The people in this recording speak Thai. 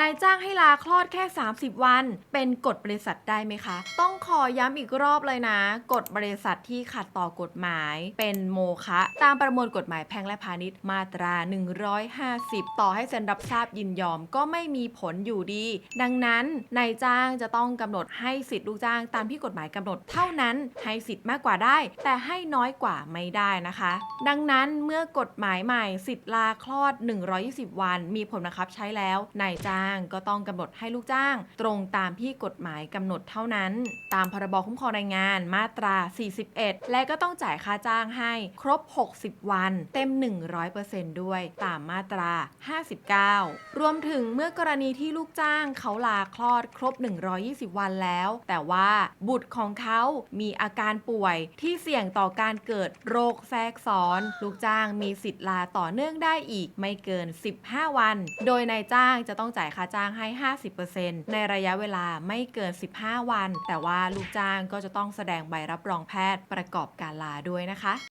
นายจ้างให้ลาคลอดแค่ 30 วัน เป็นกฎบริษัทได้ไหมคะ ต้องขอย้ำอีกรอบเลยนะ กฎบริษัทที่ขัดต่อกฎหมาย เป็นโมฆะตามประมวลกฎหมายแพ่งและพาณิชย์มาตรา 150 ต่อให้เซ็นรับทราบยินยอมก็ไม่มีผลอยู่ดี ดังนั้นนายจ้างจะต้องกำหนดให้สิทธิ์ลูกจ้างตามที่กฎหมายกำหนดเท่านั้น ให้สิทธิ์มากกว่าได้ แต่ให้น้อยกว่าไม่ได้นะคะ ดังนั้นเมื่อกฎหมายใหม่สิทธิ์ลาคลอด 120 วัน มีผลบังคับใช้แล้วนายจ้างก็ต้องกำหนดให้ลูกจ้าง ตรงตามที่กฎหมายกำหนดเท่านั้น ตามพรบคุ้มครองแรงงานมาตรา 41 และก็ต้องจ่ายค่าจ้างให้ครบ 60 วัน เต็ม 100%ด้วยตามมาตรา 59 รวมถึงเมื่อกรณีที่ลูกจ้างเขาลาคลอดครบ 120 วันแล้ว แต่ว่าบุตรของเขามีอาการป่วยที่เสี่ยงต่อการเกิดโรคแทรกซ้อน ลูกจ้างมีสิทธิ์ลาต่อเนื่องได้อีกไม่เกิน 15 วัน โดยนายจ้างจะต้องจ่ายค่าจ้างให้ 50%ในระยะเวลาไม่เกิน 15 วัน แต่ว่าลูกจ้างก็จะต้องแสดงใบรับรองแพทย์ประกอบการลาด้วยนะคะ